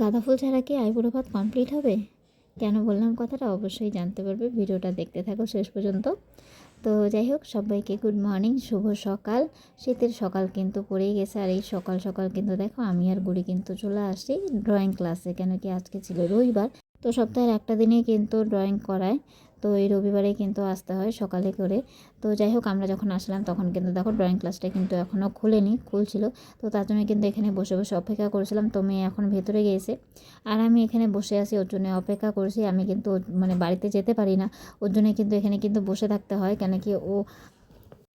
গাঁদা ফুল ছাড়া কি আইবুড়ো ভাত কমপ্লিট হবে? কেন বললাম কথাটা অবশ্যই জানতে পারবে, ভিডিওটা দেখতে থাকো শেষ পর্যন্ত। তো যাই হোক, সবাইকে গুড মর্নিং শুভ সকাল। শীতের সকাল কিন্তু পড়েই গেছে, আর এই সকাল সকাল কিন্তু দেখো আমি আর গুড়ি কিন্তু চলে আসি ড্রয়িং ক্লাসে কেন কি আজকে ছিল রবিবার, তো সপ্তাহের একটা দিনে কিন্তু ড্রয়িং করায়। তো এই রবিবারে কিন্তু আসতে হয় সকালে করে। তো যাই হোক, আমরা যখন আসলাম তখন কিন্তু দেখো ড্রয়িং ক্লাসটা কিন্তু এখনও খুলেনি, খুলছিল। তো তার জন্য কিন্তু এখানে বসে বসে অপেক্ষা করেছিলাম। তো মেয়ে এখন ভেতরে গিয়েছে। আর আমি এখানে বসে আছি, ওর জন্য অপেক্ষা করছি। আমি কিন্তু মানে বাড়িতে যেতে পারি না। ওর জন্য কিন্তু এখানে কিন্তু বসে থাকতে হয়, কেন কি ও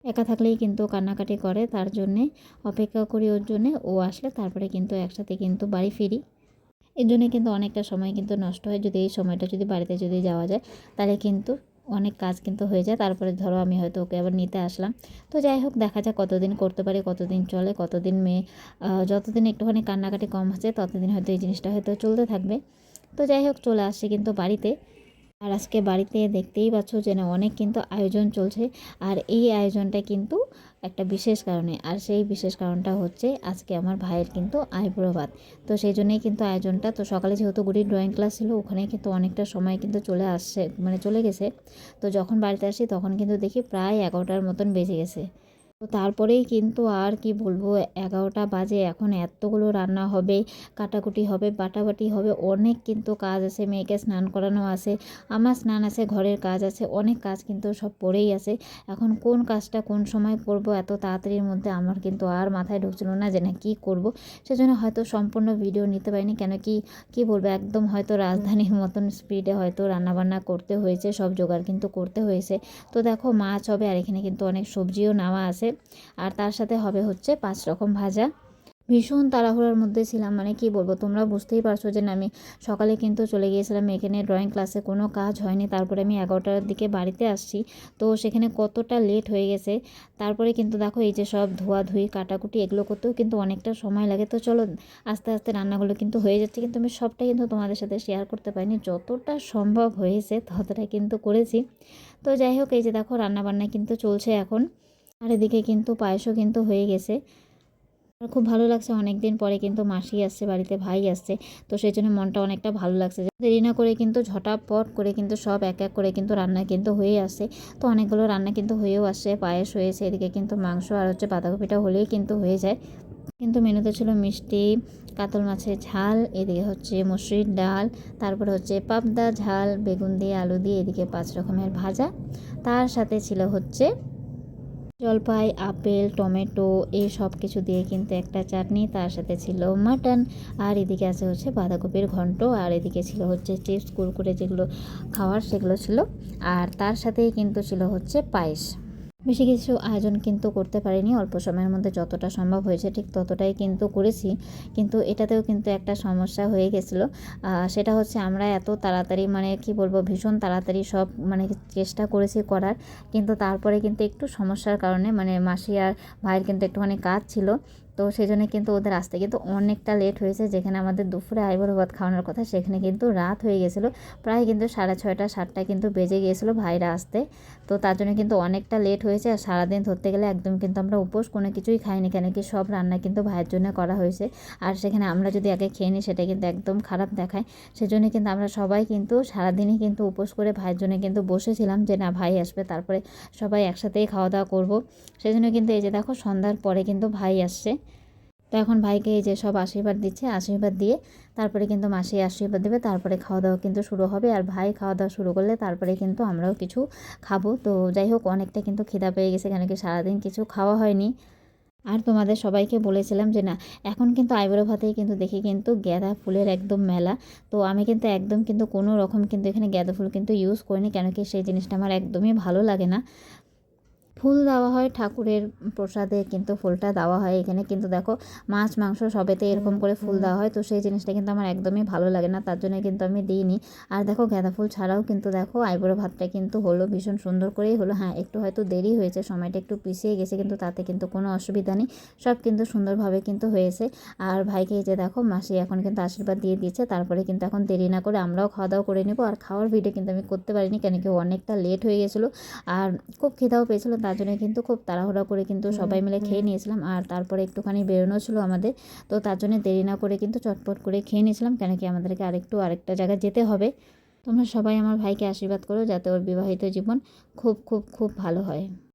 একা থাকলেই কিন্তু কান্নাকাটি করে। তার জন্যে অপেক্ষা করি ওর জন্যে। ও আসলে তারপরে কিন্তু একসাথে কিন্তু বাড়ি ফিরি। এর জন্য কিন্তু অনেকটা সময় কিন্তু নষ্ট হয়। যদি এই সময়টা যদি বাড়িতে যদি যাওয়া যায়, তাহলে কিন্তু অনেক কাজ কিন্তু হয়ে যায়। তারপরে ধরো আমি হয়তো ওকে আবার নিতে আসলাম। তো যাই হোক, দেখা যাক কতদিন করতে পারি, কতদিন চলে, কতদিন মেয়ে যতদিন একটুখানি কান্নাকাটি কম আছে ততদিন হয়তো এই জিনিসটা হয়তো চলতে থাকবে। তো যাই হোক, চলে আসছে কিন্তু বাড়িতে। আর আজকে বাড়িতে দেখতেই পাচ্ছ যে না, অনেক কিন্তু আয়োজন চলছে। আর এই আয়োজনটা কিন্তু একটা বিশেষ কারণে। আর সেই বিশেষ কারণটা হচ্ছে আজকে আমার ভাইয়ের কিন্তু আইব্রো তো সেই জন্যই কিন্তু আয়োজনটা, তো সকালে যেহেতু গুড়ির ড্রয়িং ক্লাস ছিল, ওখানে কিন্তু অনেকটা সময় কিন্তু চলে আসছে মানে চলে গেছে। তো যখন বাড়িতে আসি তখন কিন্তু দেখি প্রায় এগারোটার মতন বেজে গেছে। তো তারপরেই কিন্তু আর কি বলব, এগারোটা বাজে, এখন এতগুলো রান্না হবে, কাটাকুটি হবে, বাটাবাটি হবে, অনেক কিন্তু কাজ আছে, মেয়েকে স্নান করানো আছে, আমার স্নান আছে, ঘরের কাজ আছে, অনেক কাজ কিন্তু সব পড়েই আছে, এখন কোন কাজটা কোন সময় করব, এত তাড়াতাড়ির মধ্যে আমার কিন্তু আর মাথায় ঢুকছিল না যে না কী করব, সেজন্য হয়তো সম্পূর্ণ ভিডিও নিতে পারিনি, কেন কি কি বলব, একদম হয়তো রাজধানীর মতন স্পিডে হয়তো রান্নাবান্না করতে হয়েছে, সব জোগাড় কিন্তু করতে হয়েছে, তো দেখো মাছ হবে, আর এখানে কিন্তু অনেক সবজিও নেওয়া আছে আর তার সাথে হবে হচ্ছে পাঁচ রকম ভাজা। ভীষণ তাড়াহুড়োর মধ্যে ছিলাম মানে কি বলব, তোমরা বুঝতেই পারছ যে আমি সকালে কিন্তু চলে গিয়েছিলাম, এখানে ড্রয়িং ক্লাসে কোনো কাজ হয়নি, তারপরে আমি এগারোটার দিকে বাড়িতে আসছি। তো সেখানে কতটা লেট হয়ে গেছে, তারপরে কিন্তু দেখো এই যে সব ধোয়াধুয়ি কাটাকুটি, এগুলো করতেও কিন্তু অনেকটা সময় লাগে। তো চলো, আস্তে আস্তে রান্নাগুলো কিন্তু হয়ে যাচ্ছে, কিন্তু আমি সবটা কিন্তু তোমাদের সাথে শেয়ার করতে পারিনি, যতটা সম্ভব হয়েছে ততটা কিন্তু করেছি। তো যাই হোক, এই যে দেখো রান্নাবান্না কিন্তু চলছে এখন। আর এদিকে কিন্তু পায়েসও কিন্তু হয়ে গেছে। আর খুব ভালো লাগছে অনেক দিন পরে কিন্তু মাসি আসছে, বাড়িতে ভাই আসছে। তো সেই জন্য মনটা অনেকটা ভালো লাগছে। দেরি না করে কিন্তু ঝটাপট করে কিন্তু সব এক এক করে কিন্তু রান্না কিন্তু হয়ে আসছে। তো অনেকগুলো রান্না কিন্তু হয়েও আসছে, পায়েস হয়েছে, এদিকে কিন্তু মাংস আর হচ্ছে বাঁধাকপিটা হলেই কিন্তু হয়ে যায়। কিন্তু মেনুতে ছিল মিষ্টি, কাতল মাছের ঝাল, এদিকে হচ্ছে মসুরির ডাল, তারপরে হচ্ছে পাবদা ঝাল, বেগুন দিয়ে, আলু দিয়ে, এদিকে পাঁচ রকমের ভাজা। তার সাথে ছিল হচ্ছে জলপাই, আপেল, টমেটো এই সব কিছু দিয়ে কিন্তু একটা চাটনি, তার সাথে ছিল মাটন। আর এদিকে আছে হচ্ছে বাঁধাকপির ঘন্ট, আর এদিকে ছিল হচ্ছে চিপস, কুরকুরে যেগুলো খাওয়ার সেগুলো ছিল। আর তার সাথেই কিন্তু ছিল হচ্ছে পায়েস। বেশি কিছু আয়োজন কিন্তু করতে পারিনি। অল্প সময়ের মধ্যে যতটা সম্ভব হয়েছে ঠিক ততটাই কিন্তু করেছি। কিন্তু এটাতেও কিন্তু একটা সমস্যা হয়ে গেছিল। সেটা হচ্ছে আমরা এত তাড়াতাড়ি মানে কি বলব, ভীষণ তাড়াতাড়ি সব মানে চেষ্টা করেছি করার। কিন্তু তারপরে কিন্তু একটু সমস্যার কারণে মানে মাসি আর ভাইয়ের কিন্তু একটুখানি কাজ ছিল। তো সেই জন্য কিন্তু ওদের আসতে কিন্তু অনেকটা লেট হয়েছে। যেখানে আমাদের দুপুরে আইবুড়ো ভাত খাওয়ানোর কথা, সেখানে কিন্তু রাত হয়ে গেছিল। প্রায় কিন্তু সাড়ে ছয়টা, সাতটা কিন্তু বেজে গিয়েছিল ভাইরা আসতে। তো তার জন্য কিন্তু অনেকটা লেট হয়েছে। আর সারাদিন ধরতে গেলে একদম কিন্তু আমরা উপোস কোনো কিছুই খাইনি, কেন কি সব রান্না কিন্তু ভাইয়ের জন্য করা হয়েছে। আর সেখানে আমরা যদি আগে খেয়ে নিই, সেটা কিন্তু একদম খারাপ দেখায়। সেজন্য কিন্তু আমরা সবাই কিন্তু সারাদিনই কিন্তু উপোস করে ভাইয়ের জন্য কিন্তু বসেছিলাম যে, না, ভাই আসবে, তারপরে সবাই একসাথেই খাওয়া দাওয়া করব। সেজন্য কিন্তু এই যে দেখো, সন্ধ্যার পরে কিন্তু ভাই আসছে। তো এখন ভাইকে এই যে সব আশীর্বাদ দিচ্ছে, আশীর্বাদ দিয়ে তারপরে কিন্তু মাসি আশীর্বাদ দেবে, তারপরে খাওয়া দাওয়া কিন্তু শুরু হবে। আর ভাই খাওয়া দাওয়া শুরু করলে তারপরে কিন্তু আমরাও কিছু খাব। তো যাই হোক, অনেকটা কিন্তু খিদা পেয়ে গেছে কেন কি সারাদিন কিছু খাওয়া হয়নি। আর তোমাদের সবাইকে বলেছিলাম যে না, এখন কিন্তু আইবুড়ো ভাতেই কিন্তু দেখি কিন্তু গাঁদা ফুলের একদম মেলা। তো আমি কিন্তু একদম কিন্তু কোনো রকম কিন্তু এখানে গাঁদা ফুল কিন্তু ইউজ করিনি কেন কি সেই জিনিসটা আমার একদমই ভালো লাগে না। ফুল দেওয়া হয় ঠাকুরের প্রসাদে, কিন্তু ফুলটা দেওয়া হয় এখানে। কিন্তু দেখো, মাছ, মাংস সবেতে এরকম করে ফুল দেওয়া হয়। তো সেই জিনিসটা কিন্তু আমার একদমই ভালো লাগে না, তার জন্য কিন্তু আমি দিইনি। আর দেখো, গাঁদা ফুল ছাড়াও কিন্তু দেখো, আইবুড়ো ভাতটা কিন্তু হলো ভীষণ সুন্দর করেই হলো। হ্যাঁ একটু হয়তো দেরি হয়েছে, সময়টা একটু পিছিয়ে গেছে, কিন্তু তাতে কিন্তু কোনো অসুবিধা নেই। সব কিন্তু সুন্দরভাবে কিন্তু হয়েছে। আর ভাইকে এই যে দেখো, মাসি এখন কিন্তু আশীর্বাদ দিয়ে দিচ্ছে তারপরে কিন্তু এখন দেরি না করে আমরাও খাওয়া দাওয়া করে নেব। আর খাওয়ার ভিডিও কিন্তু আমি করতে পারিনি, কেন কি অনেকটা লেট হয়ে গেছিল। আর খুব খিদাও পেয়েছিলো। তার জন্য কিন্তু খুব তাড়াহুড়া করে কিন্তু সবাই মিলে খেয়ে নিয়েছিলাম। আর তারপরে একটুখানি বেরোনো ছিল আমাদের। তো তার জন্য দেরি না করে কিন্তু চটপট করে খেয়ে নিয়েছিলাম। কেন কি আমাদেরকে আরেকটু আরেকটা জায়গায় যেতে হবে। তোমরা সবাই আমার ভাইকে আশীর্বাদ করো যাতে ওর বিবাহিত জীবন খুব খুব খুব ভালো হয়।